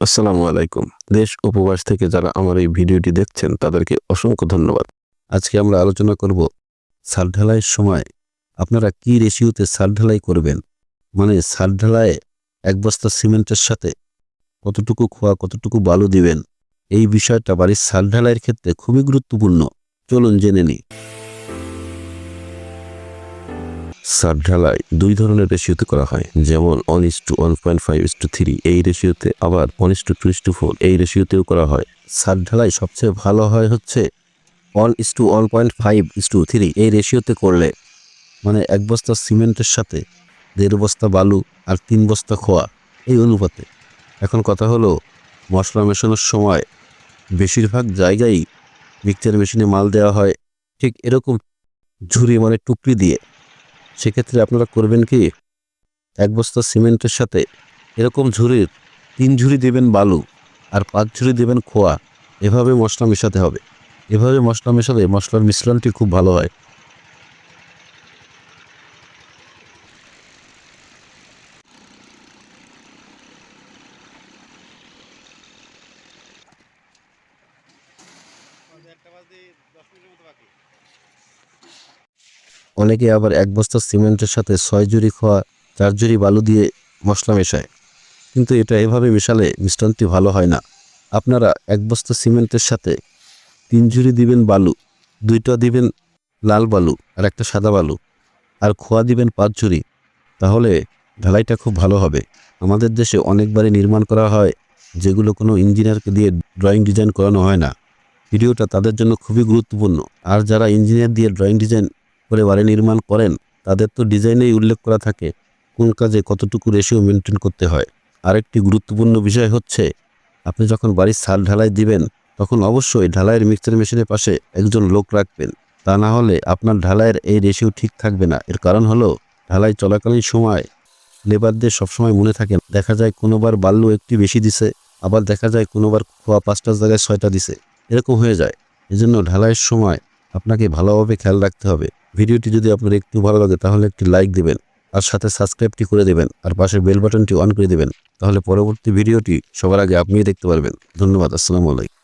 আসসালামু আলাইকুম। দেশ উপবাস থেকে যারা আমার এই ভিডিওটি দেখছেন, তাদেরকে অসংখ্য ধন্যবাদ। আজকে আমরা আলোচনা করব সার ঢালাইয়ের সময় আপনারা কি রেশিওতে সার ঢালাই করবেন? মানে সার ঢালাইয়ে এক বস্তা সিমেন্টের সাথে কতটুকু খোয়া, কতটুকু বালু দিবেন? এই বিষয়টা বাড়ির সার ঢালাইয়ের ক্ষেত্রে খুবই গুরুত্বপূর্ণ। চলুন জেনে নিই। সার ঢালাই দুই ধরনের রেশিওতে করা হয়, যেমন one is to one point five is to three এই রেশিওতে আবার one is to two is to four এই রেশিওতেও করা হয়। সার ঢালাই সবচেয়ে ভালো হয় হচ্ছে one is to one point five is to three এই রেশিওতে করলে মানে এক বস্তা সিমেন্টের সাথে, দেড় বস্তা বালু আর তিন বস্তা খোয়া, এই অনুপাতে। এখন কথা হলো, মশলা মেশানোর সময় বেশিরভাগ জায়গায় মিক্সচার মেশিনে মাল দেওয়া হয়, ঠিক এরকম ঝুড়ি মানে টুকরি দিয়ে সেক্ষেত্রে আপনারা করবেন কি? এক বস্তা সিমেন্টের সাথে এরকম ঝুড়ির তিন ঝুড়ি দেবেন বালু আর পাঁচ ঝুড়ি দেবেন খোয়া। এভাবে মশলা মেশাতে হবে। এভাবে মশলা মেশালে মশলার মিশ্রণটি খুব ভালো হয়। অনেকে আবার এক বস্তা সিমেন্টের সাথে ছয় জুড়ি খোয়া, চার জুড়ি বালু দিয়ে মশলা মেশায়। কিন্তু এটা এভাবে মেশালে মিশ্রণটি ভালো হয় না। আপনারা এক বস্তা সিমেন্টের সাথে তিন ঝুড়ি দিবেন বালু, দুইটা দিবেন লাল বালু আর একটা সাদা বালু আর খোয়া দিবেন পাঁচ ঝুড়ি তাহলে ঢালাইটা খুব ভালো হবে। আমাদের দেশে অনেকবারই নির্মাণ করা হয়, যেগুলো কোনো ইঞ্জিনিয়ারকে দিয়ে ড্রয়িং ডিজাইন করানো হয় না। ভিডিওটা তাদের জন্য খুবই গুরুত্বপূর্ণ। আর যারা ইঞ্জিনিয়ার দিয়ে ড্রয়িং ডিজাইন করে বাড়ি নির্মাণ করেন, তাদের তো ডিজাইনেই উল্লেখ করা থাকে কোন কাজে কতটুকু রেশিও মেনটেন করতে হয়। আরেকটি গুরুত্বপূর্ণ বিষয় হচ্ছে, আপনি যখন বাড়ির ছাদ ঢালাই দিবেন, তখন অবশ্যই ঢালাইয়ের মিক্সচার মেশিনের পাশে একজন লোক রাখবেন। তা না হলে আপনার ঢালাইয়ের এই রেশিও ঠিক থাকবে না। এর কারণ হলো, ঢালাই চলাকালীন সময় লেবারদের সবসময় মনে থাকে, দেখা যায় কোনোবার বাল্য একটি বেশি দিছে, আবার দেখা যায় কোনোবার খোয়া পাঁচটার জায়গায় ছয়টা দিছে। এরকম হয়ে যায়। এজন্য ঢালাইয়ের সময় আপনাকে ভালোভাবে খেয়াল রাখতে হবে। ভিডিওটি যদি আপনার একটু ভালো লাগে, তাহলে একটি লাইক দেবেন আর সাথে সাবস্ক্রাইবটি করে দেবেন আর পাশে বেল বাটনটি অন করে দেবেন। তাহলে পরবর্তী ভিডিওটি সবার আগে আপনিই দেখতে পারবেন। ধন্যবাদ, আসসালামু আলাইকুম।